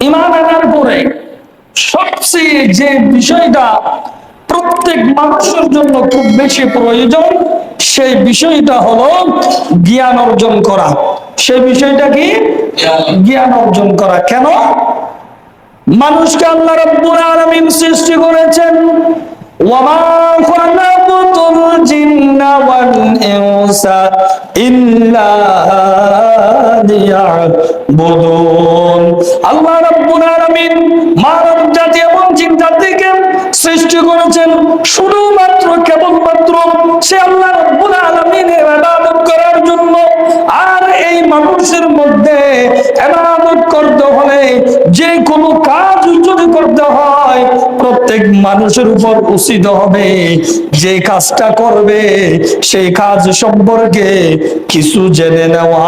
ইমান আনার পরে সবচেয়ে যে বিষয়টা প্রত্যেক মানুষের জন্য খুব বেশি প্রয়োজন, সেই বিষয়টা হলো জ্ঞান অর্জন করা। সেই বিষয়টা কি? জ্ঞান অর্জন করা। কেন? মানুষকে আল্লাহ রাব্বুল আলামিন সৃষ্টি করেছেন। ওয়ামা ইনসা ইল্লা লিয়াবুদুন। আল্লাহ রাব্বুল আলামিন মানব জাতি এবং জিন জাতিকে সৃষ্টি করেছেন শুধুমাত্র, কেবলমাত্র সে আল্লাহ রাব্বুল আলামিনের ইবাদত করার জন্য। আর এই মানুষের মধ্যে ইবাদত করতে হলে যে কোনো কাজ যদি করতে হয় প্রত্যেক মানুষের উপর উচিত হবে। যে কাজটা করবে, সেই কাজ সম্পর্কে কিছু জেনে নেওয়া।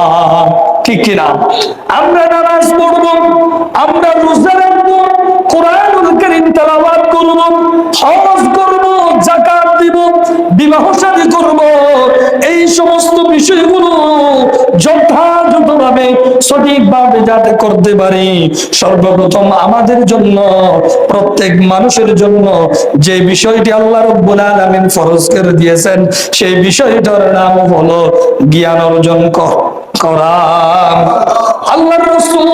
ঠিক কিনা? আমরা নামাজ পড়ব, আমরা রোজা রাখব, কোরআনুল কারীম তেলাওয়াত করব, হজ করব, যাকাত দিব, বিবাহ শাদী করব। এই সমস্ত যথাযথভাবে সঠিকভাবে যাতে করতে পারি। সর্বপ্রথম আমাদের জন্য, প্রত্যেক মানুষের জন্য যে বিষয়টি আল্লাহ রব্বুল আলামিন ফরজ করে দিয়েছেন, সেই বিষয়টার নাম হলো জ্ঞান অর্জন করা। আল্লাহর রাসূল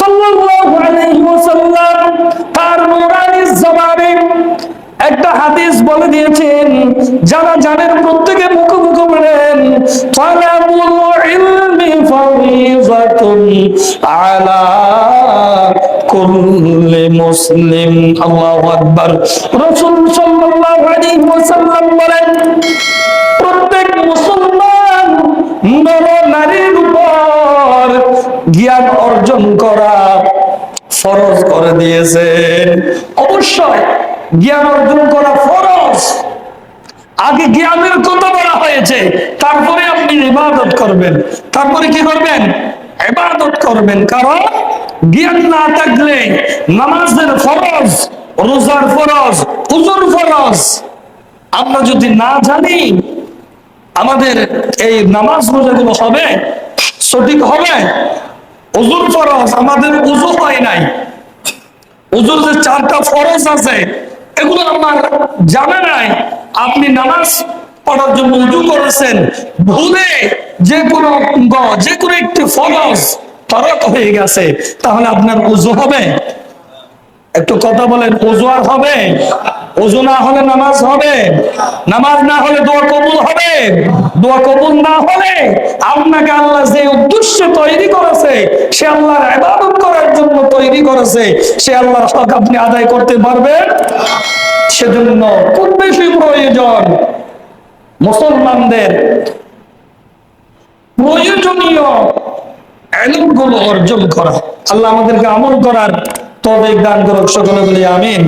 সাল্লাল্লাহু আলাইহি ওয়াসাল্লাম তার নুরানি জবানে একটা হাদিস বলে দিয়েছেন, যারা জানেন প্রত্যেকে মুখে মুখে বলেন ইলমি বলেন, প্রত্যেক মুসলমান নর নারীর উপর জ্ঞান অর্জন করা ফরজ করে দিয়েছেন অবশ্যই জ্ঞান অর্জন করা ফরজ। আগে জ্ঞানের কথা বলা হয়েছে, তারপরে আপনি ইবাদত করবেন। তারপরে কি করবেন? ইবাদত করবেন, কারণ জ্ঞান না থাকলে নামাজের ফরজ, রোজার ফরজ, উজুর ফরজ। আমরা যদি না জানি আমাদের এই নামাজ রোজাগুলো হবে, সঠিক হবে, উজুর ফরজ, আমাদের উজু হয় নাই। উজুর যে চারটা ফরজ আছে, এগুলো আমার জানা নাই। আপনি নামাজ পড়ার জন্য উজু করেছেন, ভুলে যে কোনো অঙ্গ, যে কোনো একটি ফরজ তরক হয়ে গেছে, তাহলে আপনার উজু হবে। একটু কথা বলেন, উজু আর হবে? উজু না হলে নামাজ হবে? নামাজ না হলে দোয়া কবুল হবে? দোয়া কবুল না হলে আপনাকে আল্লাহ যে উদ্দেশ্য তৈরি করেছে, সে আল্লাহর ইবাদত করার জন্য তৈরি করেছে, সে আল্লাহর হক আপনি আদায় করতে পারবেন। সেজন্য খুব বেশি প্রয়োজন মুসলমানদের প্রয়োজনীয় অর্জন করা। আল্লাহ আমাদেরকে আমল করার তবে দান করুক সকলে বলি আমিন।